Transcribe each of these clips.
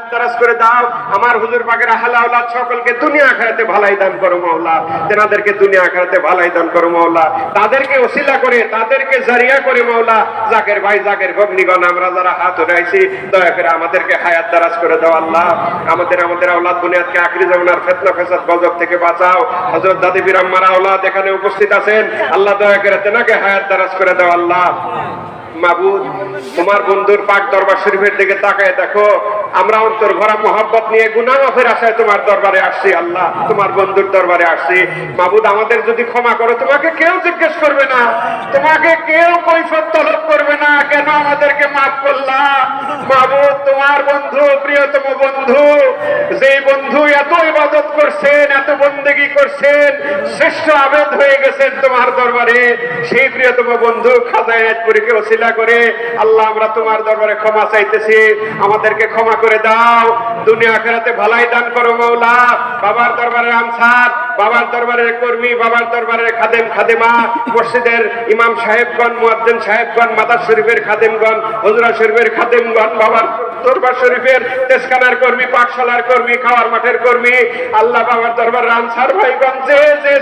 দয়া করে আমাদেরকে হায়াত করে আল্লাহ। আমাদের আমাদের গজব থেকে বাঁচাও। হযরত দাদি বীর আম্মার এখানে উপস্থিত আছেন। আল্লাহ দয়া করে তেনাকে হায়াত দারাজ করে দাও আল্লাহ। মাবুদ, তোমার বন্ধুর পাক দরবার শরীফের দিকে তাকায় দেখো, আমরা অন্তর ভরা মোহাব্বত নিয়ে গুনাহ মাফের আশায় তোমার দরবারে আসছি, আল্লাহ, তোমার বন্ধুর দরবারে আসছি। মাবুদ, আমাদের যদি ক্ষমা করো, তোমাকে কেউ জিজ্ঞেস করবে না, তোমাকে কেউ কৈফত তলব করবে না, কেন আমাদেরকে মাফ করলা? মাবুদ, তোমার বন্ধু, প্রিয়তম বন্ধু, যেই বন্ধু এত ইবাদত করছেন করছেন শ্রেষ্ঠ আবেদ হয়ে গেছেন তোমার দরবারে। সেই প্রিয়তম বন্ধু খাজায়াতপুরীকে ওসিলা করে, আল্লাহ, আমরা তোমার দরবারে ক্ষমা চাইতেছি। আমাদেরকে ক্ষমা করে দাও। দুনিয়া আখেরাতে ভালাই দান করো মৌলা বাবার দরবারের আনসার বাবার দরবারের কর্মী, বাবার দরবারের খাদেম, খাদেমা, মসজিদের ইমাম সাহেবগণ, মুয়াজ্জিন সাহেবগণ, মাদার শরীফের খাদেমগণ, হজরা শরীফের খাদেমগণ, বাবার দরবার শরীফের তেজখানার কর্মী, পাঠশালার কর্মী, খাওয়ার মাঠের কর্মী, আল্লাহ বাবার দরবার আনসার ভাইগণ, যে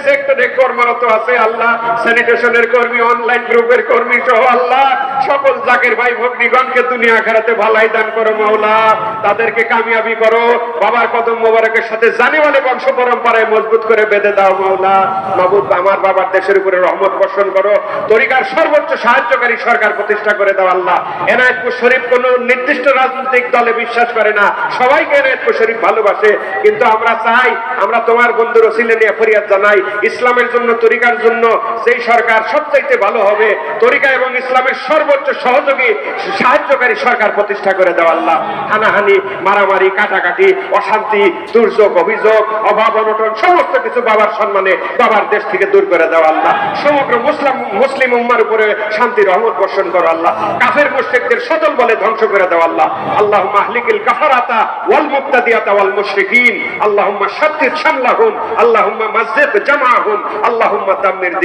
সেক্টরে কর্মরত আছে আল্লাহ স্যানিটেশনের কর্মী অনলাইন গ্রুপের কর্মী সহ আল্লাহ, সকল জাকের ভাই ভগ্নিগণকে দুনিয়া আখেরাতে ভালাই দান করো মাওলা, তাদেরকে কামিয়াবি করো, বাবার কদম মোবারকের সাথে জানি বলে বংশ পরম্পরায় মজবুত করে বেঁধে দাও মাওলা, মাবুদ, আমার বাবার দেশের উপরে রহমত বর্ষণ করো, তরিকার সর্বোচ্চ সাহায্যকারী সরকার প্রতিষ্ঠা করে দাও আল্লাহ, এনায়তপুর শরীফ কোন নির্দিষ্ট রাজনৈতিক দলে বিশ্বাস করে না। সবাইকে এনায়তপুর শরীফ ভালোবাসে। কিন্তু আমরা চাই, আমরা তোমার বন্ধুর ওসিলে নিয়ে ফরিয়াদ জানাই, ইসলামের জন্য, তরিকার জন্য সেই সরকার সবচাইতে ভালো হবে, তরিকা এবং ইসলামের সর্বোচ্চ সহযোগী, সাহায্যকারী সরকার প্রতিষ্ঠা করে দেওয়া আল্লাহ। হানাহানি, মারামারি, কাটাকাটি, অশান্তি, দুর্যোগ, অভিযোগ, অভাব, অনটন, সমস্ত কিছু বাবার সম্মানে বাবার দেশ থেকে দূর করে দেওয়া আল্লাহ। সমগ্র মুসলিম মুসলিম উম্মার উপরে শান্তি, রহমত বর্ষণ করো আল্লাহ। কাফের মুশরিকদের সদল বলে ধ্বংস করে দেওয়া আল্লাহ। মাহলিকিল কাফারাতা ওয়াল মুক্তাদিয়াতা ওয়াল মুশরিকিন। আল্লাহুম্মা শাত্তিত শামলাহুম। আল্লাহুম্মা মাজ্জিদ জামাহুম। আল্লাহুম্মা দাম্মির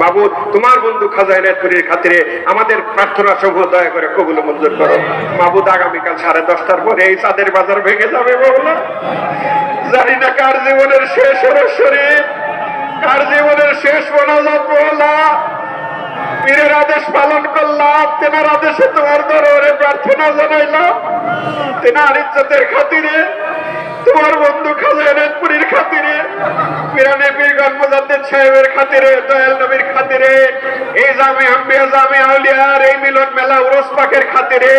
মাবুদ, তোমার বন্ধু খাজা এনায়েতপুরীর খাতিরে আমাদের প্রার্থনা সমূহ দয়া করে কবুল মঞ্জুর করো। মাবুদ, আগামীকাল সাড়ে দশটার পরে এই চাঁদের বাজার ভেঙে যাবে বলা জানি না কার জীবনের শেষ শরীর। কার জীবনের শেষ মোনাজাত বলা পীরের আদেশ পালন করলাম, তেনার আদেশে তোমার দরবারে প্রার্থনা জানাইলাম। তেনার ইজ্জতের খাতিরে, তোমার বন্ধু খাজানাথপুরীর খাতিরে পিরানে পীরগঞ্জ মুজাদ্দিদ সাহেবের খাতিরে, দয়াল নবীর খাতিরে, এই জামে আম্বিয়া, জামে আউলিয়ার এই মিলন মেলা উরস পাকের খাতিরে,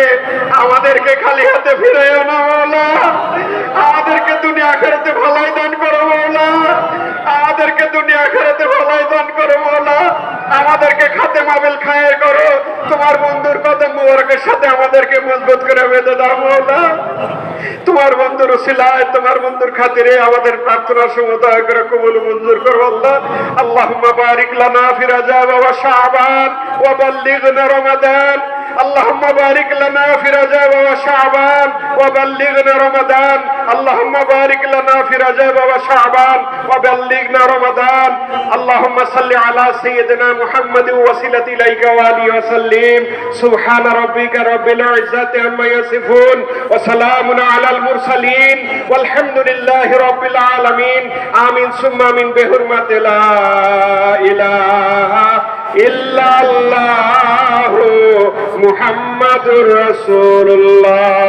আমাদেরকে খালি হাতে ফিরাইও না মাওলা আমাদেরকে দুনিয়া আখেরাতে ভালাই দান করো মাওলা আমাদেরকে দুনিয়া আখেরাতে ভালাই দান করো মাওলা আমাদেরকে মাবিল খায়ের করো। তোমার বন্ধুর কদম মুবারকের সাথে আমাদেরকে মজবুত করে বেঁধে দাও, মাওলা। তোমার বন্ধুর সিলায় তোমার বন্ধুর খাতিরে আমাদের প্রার্থনা সমুদায় করে কবুল মঞ্জুর করো, আল্লাহ। আল্লাহুম্মা বারিক লানা ফি রাজাব ওয়া শাবান ওয়া বাল্লিগনা রমাদান। اللهم بارك لنا في رجب وشعبان وبلغنا رمضان اللهم بارك لنا في رجب وشعبان وبلغنا رمضان اللهم صل على سيدنا محمد وسيلة إليك وآله وسلم سبحان ربك رب العزة عما يصفون وسلام على المرسلين والحمد لله رب العالمين آمين ثم آمين بحرمة لا إله إلا الله মোহাম্মদ রসুল্লাহ